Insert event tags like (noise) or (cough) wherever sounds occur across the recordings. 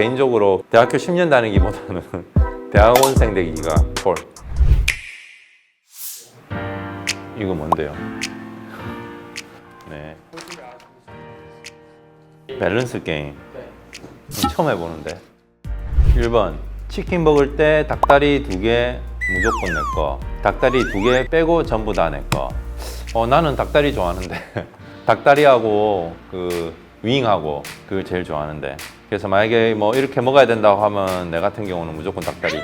개인적으로 대학교 10년 다니기보다는 (laughs) 대학원생 되기가 콜. 이거 뭔데요? 네. 밸런스 게임. 처음 해보는데. 1번. 치킨 먹을 때 닭다리 두 개 무조건 내 거. 닭다리 두 개 빼고 전부 다 내 거. 어, 나는 닭다리 좋아하는데. (laughs) 닭다리하고 그 윙하고 그걸 제일 좋아하는데. 그래서 만약에 뭐 이렇게 먹어야 된다고 하면 내 같은 경우는 무조건 닭다리.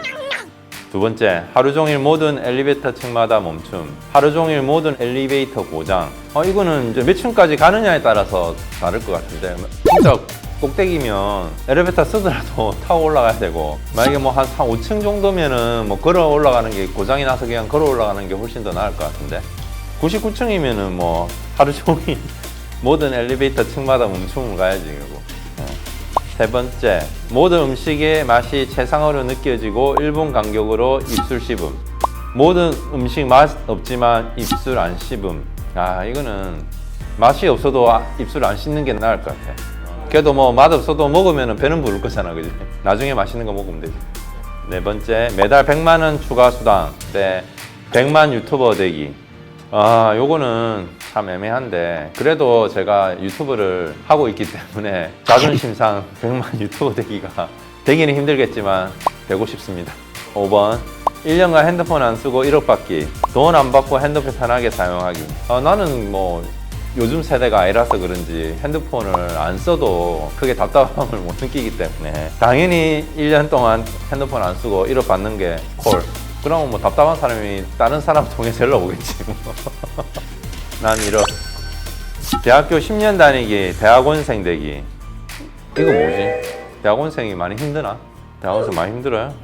두 번째, 하루 종일 모든 엘리베이터 층마다 멈춤. 하루 종일 모든 엘리베이터 고장. 어, 이거는 이제 몇 층까지 가느냐에 따라서 다를 것 같은데. 진짜 꼭대기면 엘리베이터 쓰더라도 (laughs) 타고 올라가야 되고, 만약에 뭐 한 5층 정도면은 뭐 걸어 올라가는 게 고장이 나서 그냥 걸어 올라가는 게 훨씬 더 나을 것 같은데. 99층이면은 뭐 하루 종일 모든 엘리베이터 층마다 멈춤을 가야지, 그리고. 세 번째, 모든 음식의 맛이 최상으로 느껴지고 1분 간격으로 입술 씹음. 모든 음식 맛 없지만 입술 안 씹음. 아, 이거는 맛이 없어도 아- 입술 안 씹는 게 나을 것 같아. 그래도 뭐 맛 없어도 먹으면 배는 부를 거잖아, 그지? 나중에 맛있는 거 먹으면 되지. 네 번째, 매달 100만 원 추가 수당 대 100만 유튜버 되기. 아, 요거는 참 애매한데 그래도 제가 유튜브를 하고 있기 때문에 자존심 상 100만 유튜버 되기가 되기는 힘들겠지만 되고 싶습니다. 5번 1년간 핸드폰 안 쓰고 1억 받기 돈 안 받고 핸드폰 편하게 사용하기 아, 나는 뭐 요즘 세대가 아니라서 그런지 핸드폰을 안 써도 크게 답답함을 못 느끼기 때문에 당연히 1년 동안 핸드폰 안 쓰고 1억 받는 게 콜. 그러면 뭐 답답한 사람이 다른 사람 통해서 연락 오겠지 뭐. (laughs) 난 1억. 대학교 10년 다니기, 대학원생 되기. 이거 뭐지? 대학원생이 많이 힘드나? 대학원생 많이 힘들어요?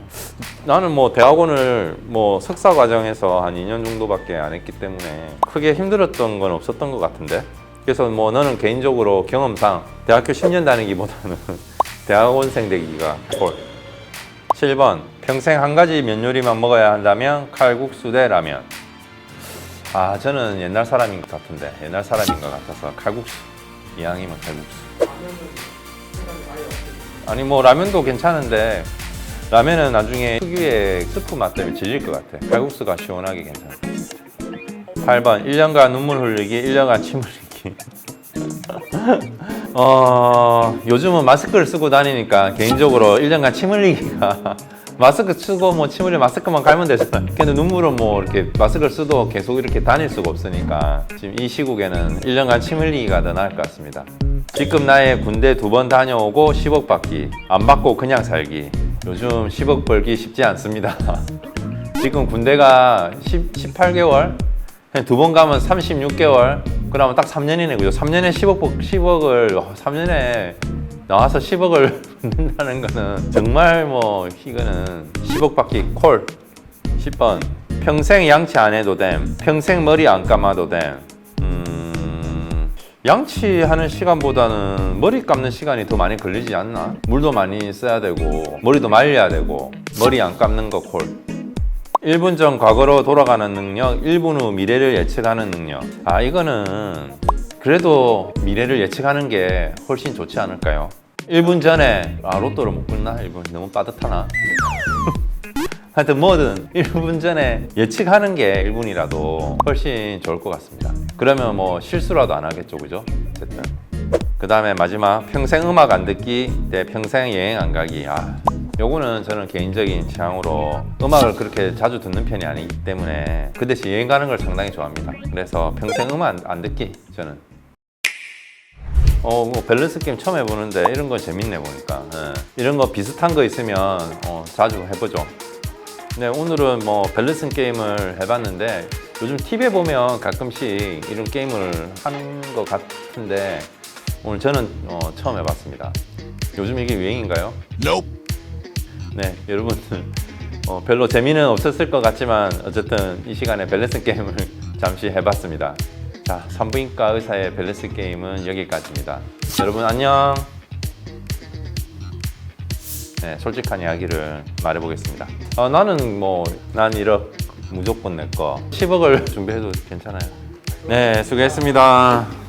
나는 뭐 대학원을 뭐 석사 과정에서 한 2년 정도밖에 안 했기 때문에 크게 힘들었던 건 없었던 것 같은데. 그래서 뭐 너는 개인적으로 경험상 대학교 10년 다니기보다는 (laughs) 대학원생 되기가 콜. 7번 평생 한 가지 면 요리만 먹어야 한다면 칼국수 대 라면. 아 저는 옛날 사람인 것 같은데 옛날 사람인 것 같아서 칼국수 이왕이면 칼국수. 아니 뭐 라면도 괜찮은데 라면은 나중에 특유의 스프 맛 때문에 질릴 것 같아. 칼국수가 시원하게 괜찮아. 8번 1년간 눈물 흘리기, 1년간 침 흘리기. (laughs) 어, 요즘은 마스크를 쓰고 다니니까 개인적으로 1년간 침 흘리기가 마스크 쓰고 뭐침 흘리 마스크만 갈면 되잖아. 근데 눈물은 뭐 이렇게 마스크를 쓰도 계속 이렇게 다닐 수가 없으니까 지금 이 시국에는 1년간 침 흘리기가 더 나을 것 같습니다. 지금 나의 군대 두 번 다녀오고 10억 받기, 안 받고 그냥 살기. 요즘 10억 벌기 쉽지 않습니다. (laughs) 지금 군대가 10, 18개월? 두 번 가면 36개월? 그러면 딱 3년이네, 그죠? 3년에 10억, 10억을, 3년에 나와서 10억을 받는다는 (laughs) 거는 정말 뭐, 이거는 10억 받기 콜. 10번. 평생 양치 안 해도 됨. 평생 머리 안 감아도 됨. 음, 양치하는 시간보다는 머리 감는 시간이 더 많이 걸리지 않나? 물도 많이 써야 되고, 머리도 말려야 되고, 머리 안 감는 거 콜. 1분 전 과거로 돌아가는 능력, 1분 후 미래를 예측하는 능력. 아, 이거는 그래도 미래를 예측하는 게 훨씬 좋지 않을까요? 1분 전에, 아, 로또를 못 굴나? 1분 너무 빠듯하나? (laughs) 하여튼 뭐든 1분 전에 예측하는 게 1분이라도 훨씬 좋을 것 같습니다. 그러면 뭐 실수라도 안 하겠죠, 그죠? 어쨌든. 그 다음에 마지막 평생 음악 안 듣기 대 평생 여행 안 가기. 아, 요거는 저는 개인적인 취향으로 음악을 그렇게 자주 듣는 편이 아니기 때문에 그 대신 여행 가는 걸 상당히 좋아합니다. 그래서 평생 음악 안, 안 듣기 저는. 어, 뭐 밸런스 게임 처음 해보는데 이런 거 재밌네 보니까. 예. 이런 거 비슷한 거 있으면 어, 자주 해보죠. 네, 오늘은 뭐 밸런스 게임을 해봤는데 요즘 TV에 보면 가끔씩 이런 게임을 하는 것 같은데 오늘 저는 어, 처음 해봤습니다. 요즘 이게 유행인가요? 네, 여러분들 어, 별로 재미는 없었을 것 같지만 어쨌든 이 시간에 밸런스 게임을 (laughs) 잠시 해봤습니다. 자, 산부인과 의사의 밸런스 게임은 여기까지입니다. 여러분 안녕. 네, 솔직한 이야기를 말해보겠습니다. 어, 나는 뭐, 난 1억 무조건 내 거. 10억을 준비해도 괜찮아요. 네, 수고했습니다.